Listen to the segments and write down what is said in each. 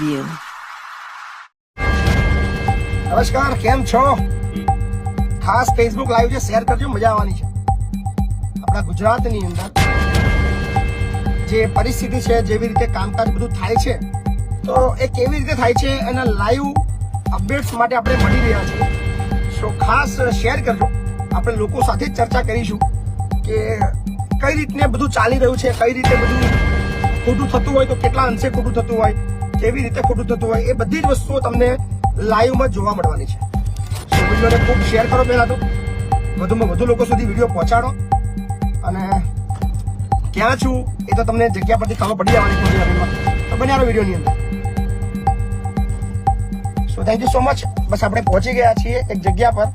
જોઈએ નમસ્કાર, કેમ છો? ખાસ ફેસબુક લાઈવ જે શેર કરજો, મજા આવવાની છે. આપણા ગુજરાતની અંદર જે પરિસ્થિતિ છે, જેવી રીતે કામકાજ બધું થાય છે, તો એ કેવી રીતે થાય છે એના લાઈવ અપડેટ્સ માટે આપણે મળી રહ્યા છીએ. સો ખાસ શેર કરજો. આપણે લોકો સાથે ચર્ચા કરીશું કે કઈ રીતને બધું ચાલી રહ્યું છે, કઈ રીતે બધું ખોટું થતું હોય તો કેટલા અંશે ખોટું થતું હોય. કેવી રીતે ખોટું થતું હોય એ બધી જ વસ્તુઓ તમને લાઈવમાં જોવા મળવાની છે. સો વિડીયોને ખૂબ શેર કરો પહેલાં તો. વધુમાં વધુ લોકો સુધી વીડિયો પહોંચાડો. અને ક્યાં છું એ તો તમને જગ્યા પરથી ખબર પડી જવાની થોડી વારમાં તો બન્યા વિડીયોની અંદર. So thank you so much બસ આપણે પહોંચી ગયા છીએ એક જગ્યા પર.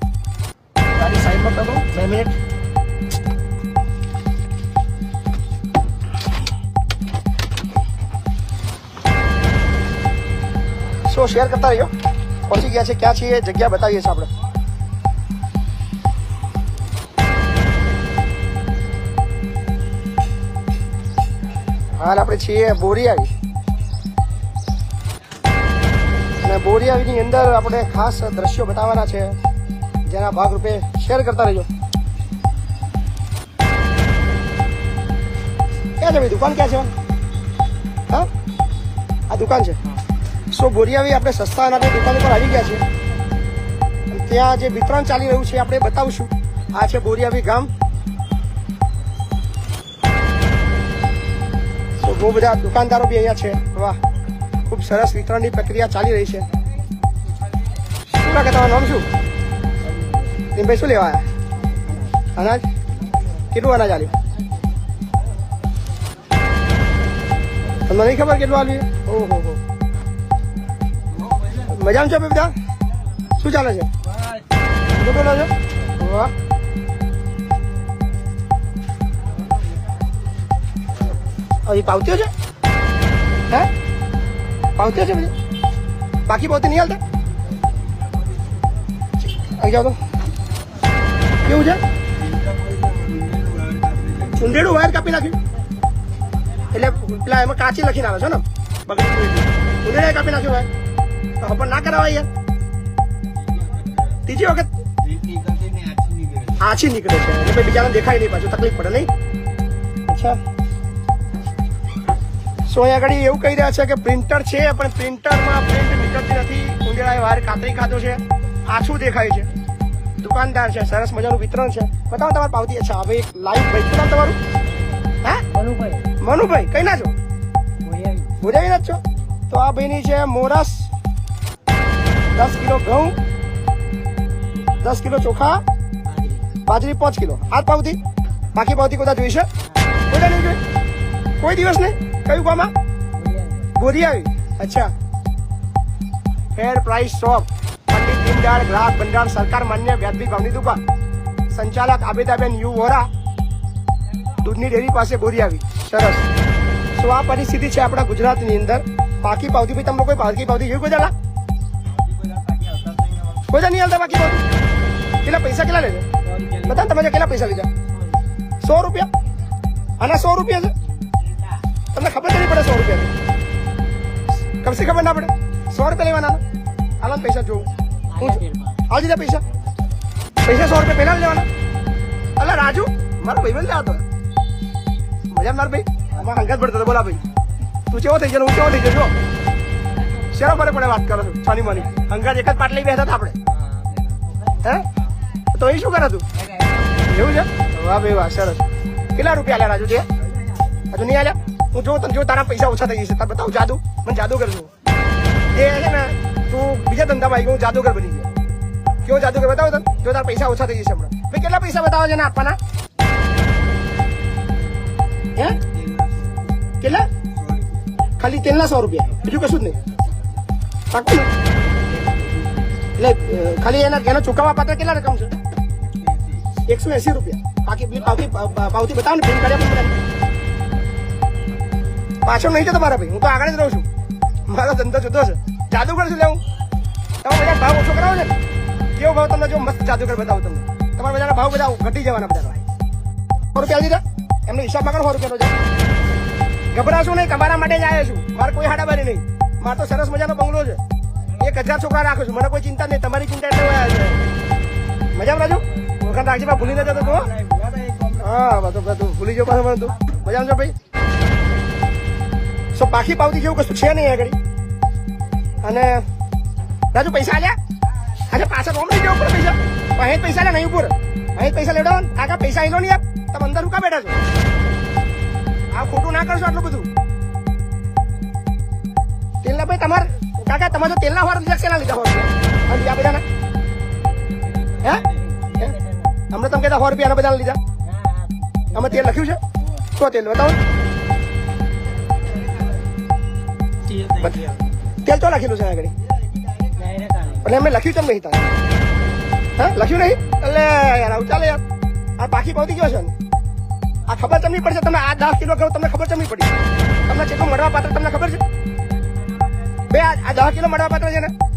ગાડી સાઈડમાં કરો બે મિનિટ. સો શેર કરતા રહ્યો પહોંચી ગયા છે, ક્યાં છીએ, જગ્યા બતાવીએ છીએ આપણે. હાલ આપણે છીએ બોરિયાવી. અને બોરિયાવીની અંદર આપણે ખાસ દ્રશ્યો બતાવવાના છે. જેના ભાગરૂપે શેર કરતા રહેજો ક્યાં છે ભાઈ, દુકાન ક્યાં છે? હા? આ દુકાન છે? સો બોરિયાવી આપણે સસ્તા અનાજની દુકાન ઉપર આવી ગયા છીએ. ત્યાં જે વિતરણ ચાલી રહ્યું છે આપણે બતાવશું. આ છે બોરિયાવી ગામ. તો બહુ બધા દુકાનદારો બી અહીંયા છે. વાહ, ખૂબ સરસ વિતરણની પ્રક્રિયા ચાલી રહી છે. શું લાગે તમારું નામ શું? ભાઈ શું લેવા આવ્યા? અનાજ? કેટલું અનાજ આવ્યું તમને નહીં ખબર કેટલું આવ્યું ઓહો, હો. મજામાં છો બધા? શું ચાલે છે? શું બોલો છો? વાહ. અહીં પાવતીઓ છે? હે? પાવતીઓ છે બધી? બાકી પાવતી નહીં હાલતા? અહીં જાઓ તો. કેવું છે? ચુંડેડું વાયર કાપી નાખ્યું. એટલે પેલા એમાં કાચી લખીને આવે છે ને? બગડી કાપી નાખ્યું વાયર. તો હપણ ના કરાવાય યાર. ત્રીજી વખત. આછી નીકળે છે. એટલે ભાઈ બીજાને દેખાય નહીં પાછું તકલીફ પડે નહીં. અચ્છા. સો અહીંયા આગળ એવું કહી રહ્યા છે કે પ્રિન્ટર છે પણ પ્રિન્ટરમાં પ્રિન્ટ નીકળતી નથી. ઉંદેડાએ વાર કાતરી ખાધો છે. આછું દેખાય છે. દુકાનદાર છે સરસ મજાનું વિતરણ છે. બતાવો તમારે પાવતી. અચ્છા હવે એક લાઈવ ભાઈ શું તમારું? હા? મનુભાઈ. મનુભાઈ કઈ ના છો? ભૂજાવી ના છો? તો આ ભાઈની છે મોરસ. દસ કિલો ઘઉં, દસ કિલો ચોખા, બાજરી પાંચ કિલો. આ જ પાવતી? બાકી પાવતી કોઈ જોઈશે કોઈ નહીં કોઈ દિવસ નહીં? કયું કામ ગોરી આવી અચ્છા. Fair price shop Pandit Deendayal ગ્રાહક ભંડાર સરકાર માન્ય વ્યાજબી ભાવની દુકાન. સંચાલક આબેદાબેન યુ વોરા દૂધની ડેરી પાસે બોરી આવી સરસ. શું આ પરિસ્થિતિ છે આપણા ગુજરાતની અંદર? બાકી પાવતી ભાઈ તમે કોઈ બાકી પાવતી જોયું કોઈ દાડા? કોઈ દાડા નહીં હાલતા બાકી પાવતી કેટલા પૈસા કેટલા લે છે બધા તમે કેટલા પૈસા લીધા સો રૂપિયા આના સો રૂપિયા છે તમને ખબર તો નહીં પડે સો રૂપિયા કમસે ખબર ના પડે સો રૂપિયા લેવાના હાલો ને પૈસા જોઉં હું હાલ દીધા પૈસા પૈસા સો રૂપિયા પહેલા જ લેવાના અલા રાજુ મારો ભાઈ બંધ હતો મજા માર ભાઈ આમાં હંગાત પડતો હતો બોલા ભાઈ તું કેવો થઈ ગયો હું કેવો થઈ ગયો જો શેના મને પણ વાત કરો છો? છાની માની. અંગાજ એક જ પાટલી બેઠા હતા આપણે. હે? તો એ શું કરે તું? એવું છે? વાહ ભાઈ વાહ, સરસ. કેટલા રૂપિયા આલ્યા રાજુ છે હજુ નહીં આલ્યા? હું જો તને, જો તારા પૈસા ઓછા થઈ જશે, તાર બતાવું, જાદુ. મને જાદુગર છું એ છે ને, તું બીજા ધંધામાં આવી ગયો, હું જાદુગર બની ગયો. કેવો જાદુગર બતાવો તને? જો તારા પૈસા ઓછા થઈ જશે હમણાં. ભાઈ, કેટલા પૈસા બતાવો છે ને આપવાના? હે? કેટલા? ખાલી તેલના સો રૂપિયા. બીજું કશું જ નહીં. એટલે ખાલી એના એનો ચૂકવવા પાત્ર કેટલા રકમ છે એકસો એસી રૂપિયા બાકી બિલ પાવતી પાવતી બતાવો ને બિલ કાઢ્યા પણ. પાછળ નહીં જતો મારા ભાઈ હું તો આગળ જ રહું છું મારો ધંધો જુદો છે જાદુગર છું લેવું તમે બધા ભાવ ઓછો કરાવો ને કેવો ભાવ તમને જો મસ્ત જાદુગર બતાવું તમને તમારા બધાના ભાવ બધા ઘટી જવાના બધા સો રૂપિયા દીધા એમનો હિસાબમાં સો રૂપિયાનો ગભરાશું નહીં તમારા માટે જ આવ્યો છું મારે કોઈ હાડાબારી નહીં મારે તો સરસ મજાનો બંગલો છે. એક હજાર છોકરા રાખું છું. મને કોઈ ચિંતા નહીં. તમારી ચિંતા એટલે મજા રાજુ? વખત રાખજે ભૂલી ન જતો તું હા બધું ભૂલી જાવ પાછું તું. મજા આવજો ભાઈ. સો પાખી પાવતી જેવું કશું છે નહીં આગળ. અને રાજુ, પૈસા આલ્યા? આજે પાછળ રોમ લઈ જવું પડે પૈસા. અહીં પૈસા લે નહીં ઉપર. અહીં પૈસા લેવડાવો આગળ પૈસા આઈ લો ને યાર. તમે અંદર રૂકા બેઠા છો? આ ખોટું ના કરશો આટલું બધું? તમારે કાકા, તમારે તેલના હોર લીધા કેના લીધા હોર રૂપિયા બીજા બધાના. હે? અમને તમે કહેતા, સો રૂપિયાના બધા લીધા. અમે તેલ લખ્યું છે? શું તેલ બતાવો તેલ તો લખેલું છે આગળ. એટલે અમે લખ્યું કેમ નહીં તારે. હા? લખ્યું નહીં? એટલે યાર, આવું ચાલે યાર. આ બાકી પહોંચી ગયો છે. આ ખબર તમને પડશે તમે આ દસ કિલો કહો, તમને ખબર તમને પડી તમને કેટલું મળવા પાત્ર તમને ખબર છે? બે આ દસ કિલો મળવા પાત્ર છે ને?